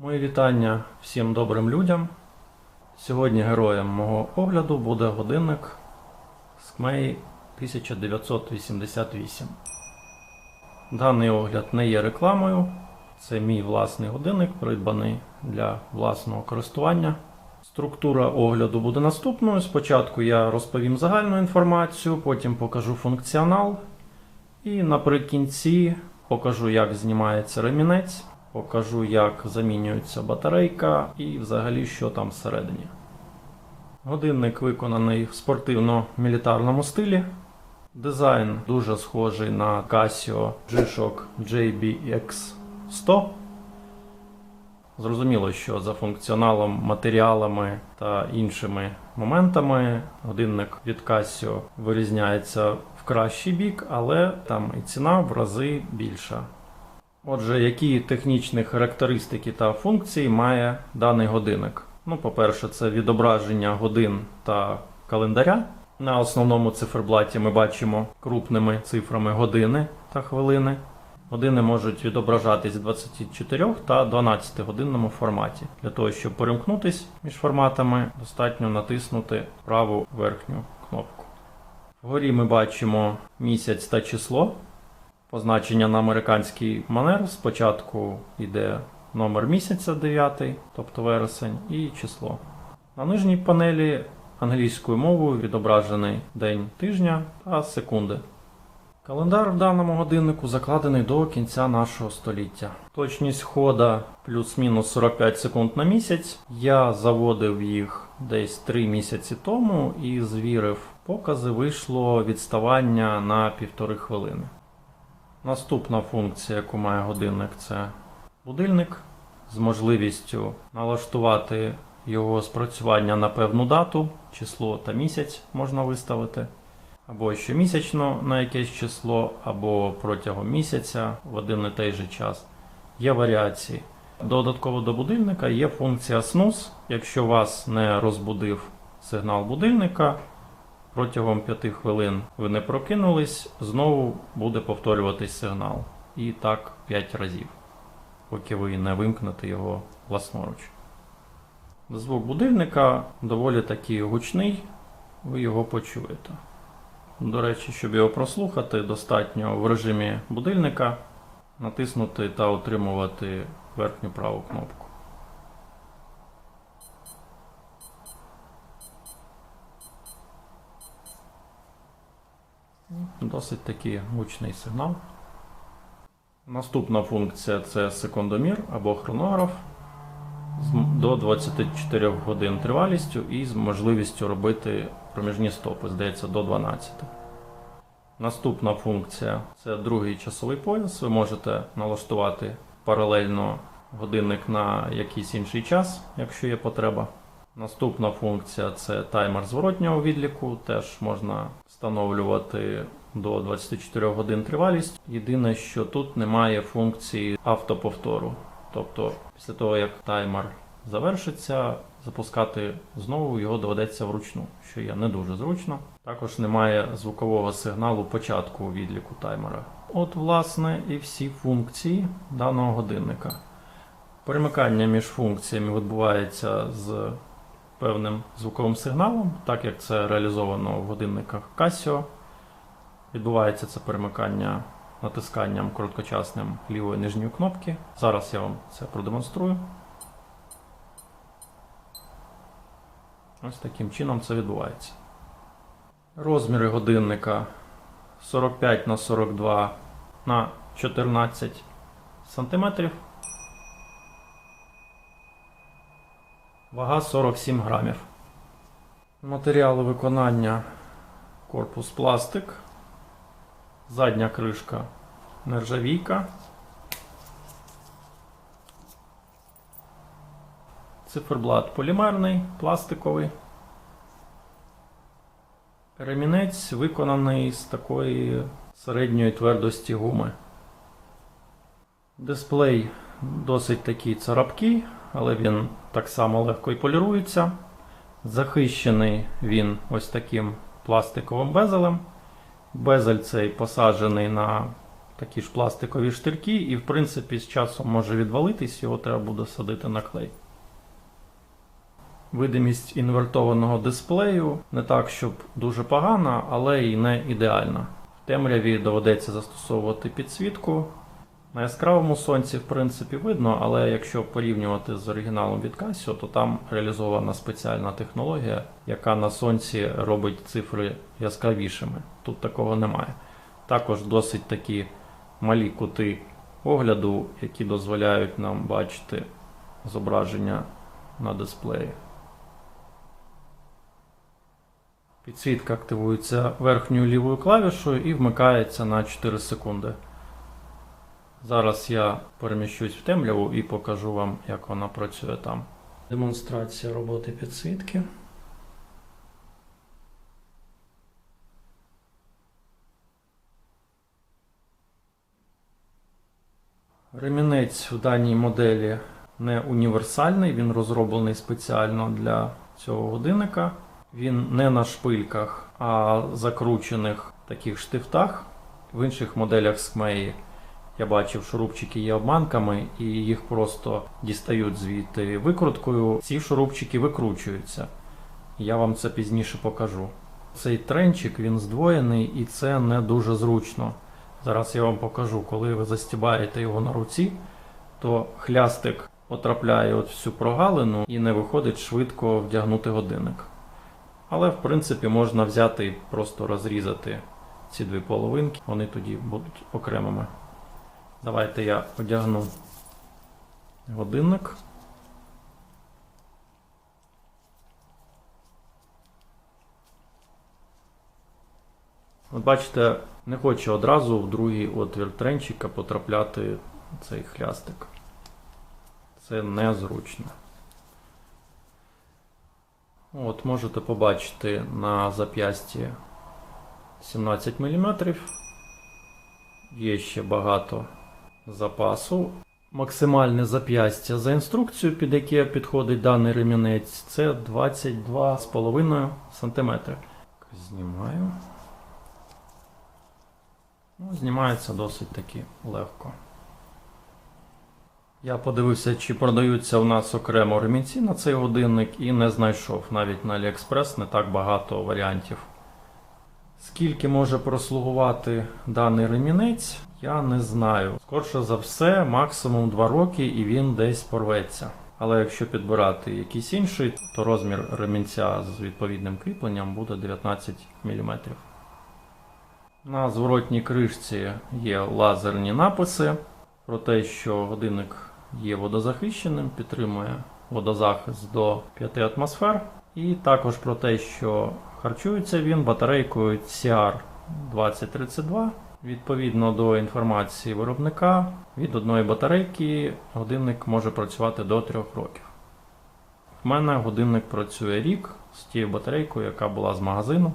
Мої вітання всім добрим людям. Сьогодні героєм мого огляду буде годинник Скмей 1988. Даний огляд не є рекламою. Це мій власний годинник, придбаний для власного користування. Структура огляду буде наступною. Спочатку я розповім загальну інформацію, потім покажу функціонал. І наприкінці покажу, як знімається ремінець, покажу, як замінюється батарейка і взагалі, що там всередині. Годинник виконаний в спортивно-мілітарному стилі. Дизайн дуже схожий на Casio G-Shock JBX 100. Зрозуміло, що за функціоналом, матеріалами та іншими моментами годинник від Casio вирізняється в кращий бік, але там і ціна в рази більша. Отже, які технічні характеристики та функції має даний годинник? Ну, по-перше, це відображення годин та календаря. На основному циферблаті ми бачимо крупними цифрами години та хвилини. Години можуть відображатись в 24 та 12 годинному форматі. Для того, щоб перемкнутись між форматами, достатньо натиснути праву верхню кнопку. Вгорі ми бачимо місяць та число. Позначення на американський манер. Спочатку йде номер місяця 9, тобто вересень, і число. На нижній панелі англійською мовою відображений день тижня та секунди. Календар в даному годиннику закладений до кінця нашого століття. Точність хода плюс-мінус 45 секунд на місяць. Я заводив їх десь 3 місяці тому і звірив покази, вийшло відставання на півтори хвилини. Наступна функція, яку має годинник, це будильник з можливістю налаштувати його спрацювання на певну дату, число та місяць можна виставити, або щомісячно на якесь число, або протягом місяця в один і той же час. Є варіації. Додатково до будильника є функція snooze. Якщо вас не розбудив сигнал будильника, протягом 5 хвилин ви не прокинулись, знову буде повторюватись сигнал. І так 5 разів, поки ви не вимкнете його власноруч. Звук будильника доволі таки гучний, ви його почуєте. До речі, щоб його прослухати, достатньо в режимі будильника натиснути та отримувати верхню праву кнопку. Досить таки гучний сигнал. Наступна функція це секундомір або хронограф до 24 годин тривалістю і з можливістю робити проміжні стопи, здається, до 12. Наступна функція це другий часовий пояс. Ви можете налаштувати паралельно годинник на якийсь інший час, якщо є потреба. Наступна функція це таймер зворотнього відліку. Теж можна встановлювати до 24 годин тривалість. Єдине, що тут немає функції автоповтору. Тобто, після того як таймер завершиться, запускати знову його доведеться вручну, що є не дуже зручно. Також немає звукового сигналу початку відліку таймера. От, власне, і всі функції даного годинника. Перемикання між функціями відбувається з певним звуковим сигналом, так як це реалізовано в годинниках Casio. Відбувається це перемикання натисканням короткочасним лівої нижньої кнопки. Зараз я вам це продемонструю. Ось таким чином це відбувається. Розміри годинника 45 на 42 на 14 сантиметрів. Вага 47 грамів. Матеріали виконання корпус пластик. Задня кришка нержавійка. Циферблат полімерний, пластиковий. Ремінець виконаний з такої середньої твердості гуми. Дисплей досить такий царапкий, але він так само легко і полірується. Захищений він ось таким пластиковим безелем. Безель цей посаджений на такі ж пластикові штирки, і в принципі з часом може відвалитись, його треба буде садити на клей. Видимість інвертованого дисплею не так, щоб дуже погана, але і не ідеальна. В темряві доведеться застосовувати підсвітку. На яскравому сонці, в принципі, видно, але якщо порівнювати з оригіналом від Casio, то там реалізована спеціальна технологія, яка на сонці робить цифри яскравішими. Тут такого немає. Також досить такі малі кути огляду, які дозволяють нам бачити зображення на дисплеї. Підсвітка активується верхньою лівою клавішою і вмикається на 4 секунди. Зараз я переміщусь в темряву і покажу вам, як вона працює там. Демонстрація роботи підсвітки. Ремінець в даній моделі не універсальний, він розроблений спеціально для цього годинника. Він не на шпильках, а закручених таких штифтах. В інших моделях Скмеї я бачив, шурупчики є обманками, і їх просто дістають звідти викруткою. Ці шурупчики викручуються. Я вам це пізніше покажу. Цей тренчик він здвоєний і це не дуже зручно. Зараз я вам покажу, коли ви застібаєте його на руці, то хлястик потрапляє от в цю прогалину і не виходить швидко вдягнути годинник. Але в принципі можна взяти і просто розрізати ці дві половинки, вони тоді будуть окремими. Давайте я одягну годинник. От бачите, не хоче одразу в другий отвір тренчика потрапляти цей хлястик. Це незручно. От можете побачити на зап'ясті 17 мм. Є ще багато запасу. Максимальне зап'ястя за інструкцією, під яке підходить даний ремінець, це 22,5 см. Знімаю. Ну, знімається досить таки легко. Я подивився, чи продаються у нас окремо ремінці на цей годинник і не знайшов. Навіть на AliExpress не так багато варіантів. Скільки може прослугувати даний ремінець, я не знаю. Скорше за все, максимум 2 роки і він десь порветься. Але якщо підбирати якийсь інший, то розмір ремінця з відповідним кріпленням буде 19 мм. На зворотній кришці є лазерні написи про те, що годинник є водозахищеним, підтримує водозахист до 5 атмосфер. І також про те, що харчується він батарейкою CR2032. Відповідно до інформації виробника, від одної батарейки годинник може працювати до 3 років. В мене годинник працює рік з тією батарейкою, яка була з магазину.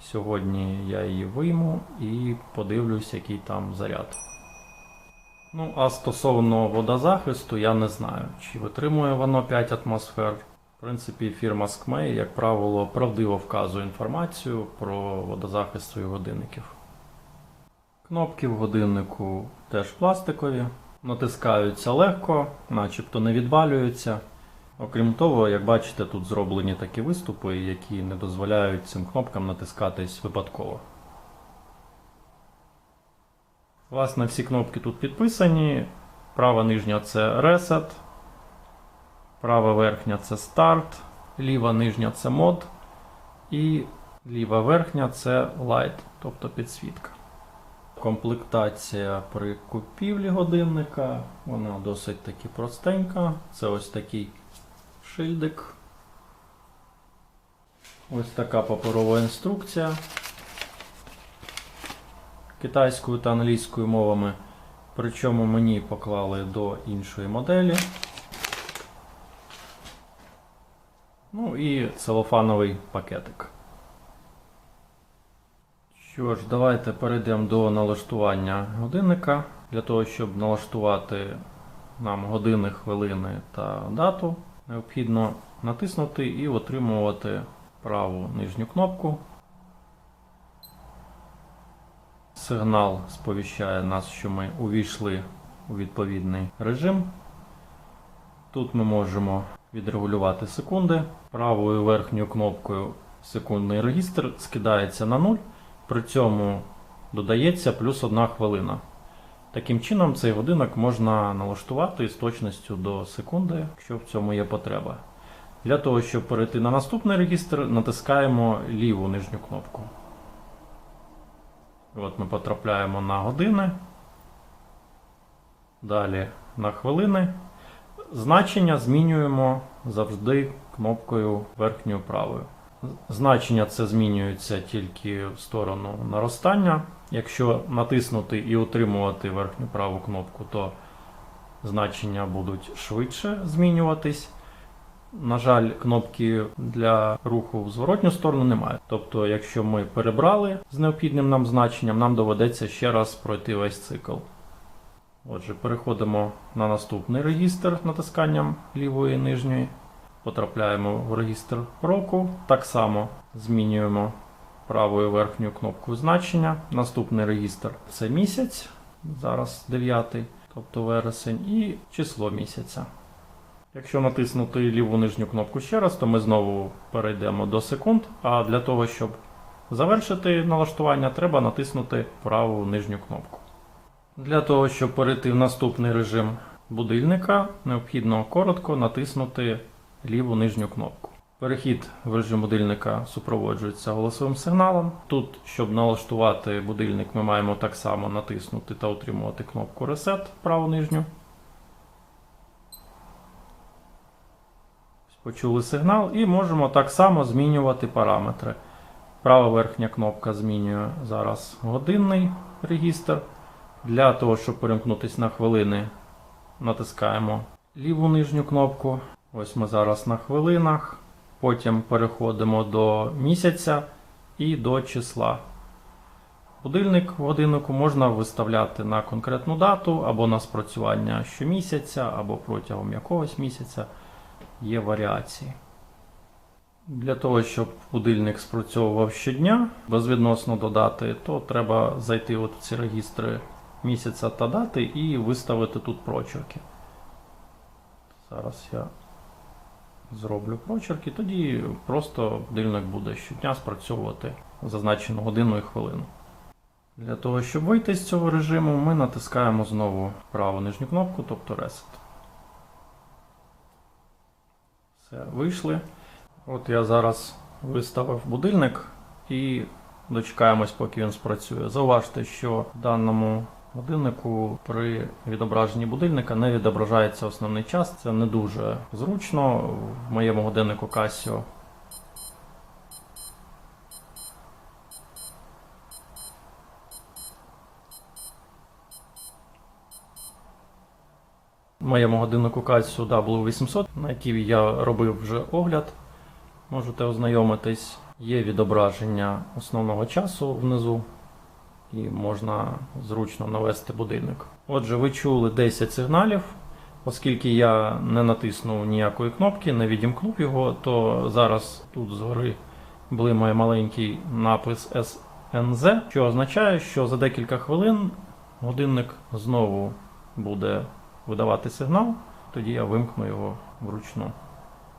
Сьогодні я її вийму і подивлюсь, який там заряд. Ну, а стосовно водозахисту, я не знаю, чи витримує воно 5 атмосфер. В принципі, фірма Skmei, як правило, правдиво вказує інформацію про водозахист своїх годинників. Кнопки в годиннику теж пластикові, натискаються легко, начебто не відвалюються. Окрім того, як бачите, тут зроблені такі виступи, які не дозволяють цим кнопкам натискатись випадково. Власне, всі кнопки тут підписані. Права нижня це Reset, права верхня це Start, ліва нижня це Mod і ліва верхня це Light, тобто підсвітка. Комплектація при купівлі годинника, вона досить таки простенька. Це ось такий шильдик. Ось така паперова інструкція китайською та англійською мовами. Причому мені поклали до іншої моделі. Ну і целофановий пакетик. Що ж, давайте перейдемо до налаштування годинника. Для того, щоб налаштувати нам години, хвилини та дату, необхідно натиснути і отримувати праву нижню кнопку. сигнал сповіщає нас, що ми увійшли у відповідний режим. Тут ми можемо відрегулювати секунди. Правою верхньою кнопкою секундний регістр скидається на 0, при цьому додається плюс 1 хвилина. Таким чином, цей годинник можна налаштувати з точністю до секунди, якщо в цьому є потреба. Для того, щоб перейти на наступний регістр, натискаємо ліву нижню кнопку. От ми потрапляємо на години. Далі на хвилини. Значення змінюємо завжди кнопкою верхньою правою. Значення це змінюється тільки в сторону наростання. Якщо натиснути і утримувати верхню праву кнопку, то значення будуть швидше змінюватись. На жаль, кнопки для руху в зворотню сторону немає. Тобто, якщо ми перебрали з необхідним нам значенням, нам доведеться ще раз пройти весь цикл. Отже, переходимо на наступний регістр натисканням лівої нижньої. Потрапляємо в регістр року. Так само змінюємо правою верхньою кнопкою значення. Наступний регістр це місяць, зараз 9, тобто вересень, і число місяця. Якщо натиснути ліву нижню кнопку ще раз, то ми знову перейдемо до секунд. А для того, щоб завершити налаштування, треба натиснути праву нижню кнопку. Для того, щоб перейти в наступний режим будильника, необхідно коротко натиснути ліву нижню кнопку. Перехід в режим будильника супроводжується голосовим сигналом. Тут, щоб налаштувати будильник, ми маємо так само натиснути та утримувати кнопку Reset праву нижню. Почули сигнал і можемо так само змінювати параметри. Права верхня кнопка змінює зараз годинний регістр. Для того, щоб перемкнутися на хвилини, натискаємо ліву нижню кнопку. Ось ми зараз на хвилинах. Потім переходимо до місяця і до числа. Будильник в годиннику можна виставляти на конкретну дату або на спрацювання щомісяця, або протягом якогось місяця. Є варіації. Для того, щоб будильник спрацьовував щодня безвідносно до дати, то треба зайти от в ці регістри місяця та дати і виставити тут прочерки. Зараз я зроблю прочерки, тоді просто будильник буде щодня спрацьовувати зазначену годину і хвилину. Для того, щоб вийти з цього режиму, ми натискаємо знову праву нижню кнопку, тобто Reset. Все, вийшли. От я зараз виставив будильник і дочекаємось, поки він спрацює. Зауважте, що в даному годиннику при відображенні будильника не відображається основний час. Це не дуже зручно. В моєму годиннику Casio В моєму годиннику Casio W800, на який я робив вже огляд, можете ознайомитись. Є відображення основного часу внизу, і можна зручно навести будильник. Отже, ви чули 10 сигналів. Оскільки я не натиснув ніякої кнопки, не відімкнув його, то зараз тут згори блимає маленький напис SNZ, що означає, що за декілька хвилин годинник знову буде видавати сигнал, тоді я вимкну його вручну.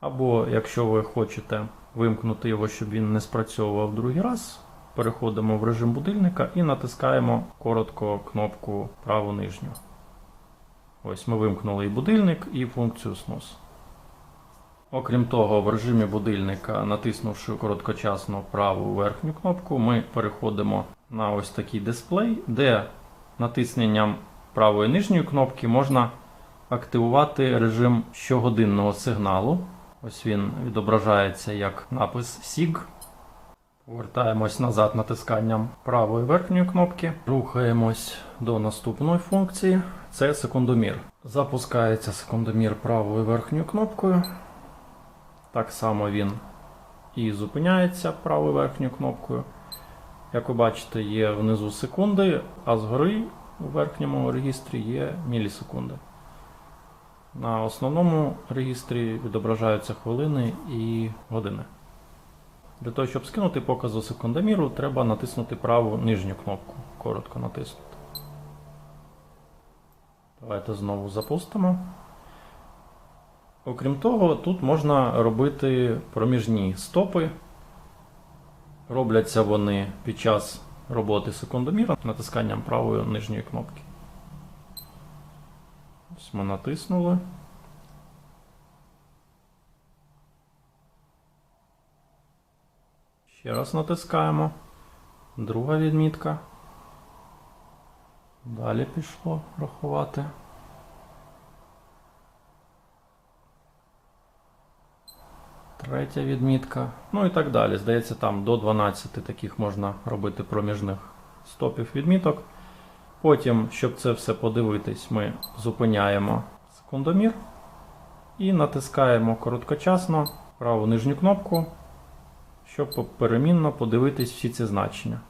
Або якщо ви хочете вимкнути його, щоб він не спрацьовував другий раз, переходимо в режим будильника і натискаємо коротко кнопку праву нижню. Ось ми вимкнули і будильник, і функцію снус. Окрім того, в режимі будильника, натиснувши короткочасно праву верхню кнопку, ми переходимо на ось такий дисплей, де натисненням правої нижньої кнопки можна активувати режим щогодинного сигналу. Ось він відображається як напис SIG. Повертаємось назад натисканням правої верхньої кнопки. Рухаємось до наступної функції. Це секундомір. Запускається секундомір правою верхньою кнопкою. Так само він і зупиняється правою верхньою кнопкою. Як ви бачите, є внизу секунди, а згори у верхньому регістрі є мілісекунди. На основному регістрі відображаються хвилини і години. Для того, щоб скинути показу секундоміру, треба натиснути праву нижню кнопку. Коротко натиснути. Давайте знову запустимо. Окрім того, тут можна робити проміжні стопи. Робляться вони під час роботи секундоміра натисканням правої нижньої кнопки. Ось ми натиснули. Ще раз натискаємо. Друга відмітка. Далі пішло рахувати. Третя відмітка. Ну і так далі. Здається, там до 12 таких можна робити проміжних стопів відміток. Потім, щоб це все подивитись, ми зупиняємо секундомір і натискаємо короткочасно праву нижню кнопку, щоб перемінно подивитись всі ці значення.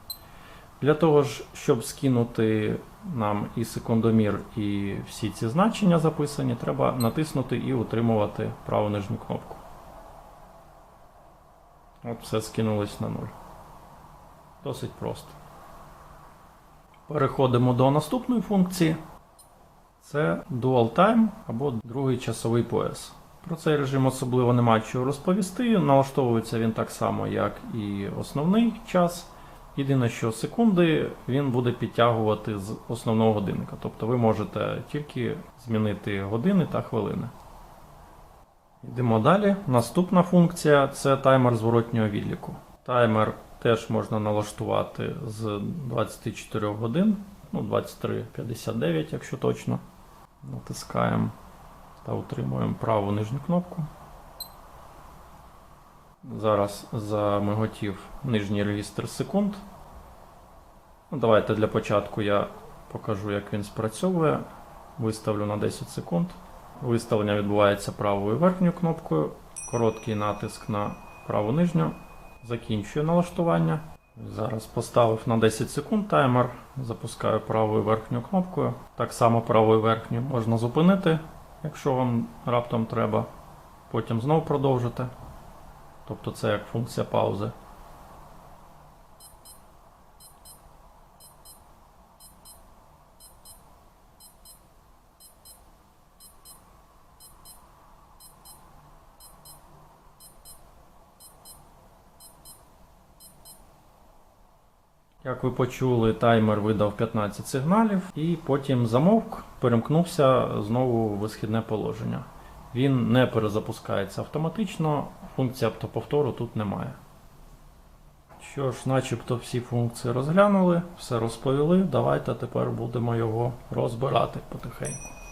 Для того щоб скинути нам і секундомір, і всі ці значення записані, треба натиснути і утримувати праву нижню кнопку. От все скинулось на нуль. Досить просто. Переходимо до наступної функції. Це Dual Time або другий часовий пояс. Про цей режим особливо нема чого розповісти. Налаштовується він так само, як і основний час. Єдине, що секунди він буде підтягувати з основного годинника. Тобто ви можете тільки змінити години та хвилини. Йдемо далі. Наступна функція це таймер зворотнього відліку. Таймер теж можна налаштувати з 24 годин, ну 23.59, якщо точно. Натискаємо та утримуємо праву нижню кнопку. Зараз замиготів нижній регістр секунд. Ну, давайте для початку я покажу, як він спрацьовує. Виставлю на 10 секунд. Виставлення відбувається правою верхньою кнопкою. Короткий натиск на праву нижню. Закінчую налаштування. Зараз поставив на 10 секунд таймер. Запускаю правою верхньою кнопкою. Так само правою верхньою можна зупинити, якщо вам раптом треба. Потім знову продовжити. Тобто це як функція паузи. Як ви почули, таймер видав 15 сигналів і потім замовк, перемкнувся знову в висхідне положення. Він не перезапускається автоматично, функції автоповтору тут немає. Що ж, начебто всі функції розглянули, все розповіли. Давайте тепер будемо його розбирати потихеньку.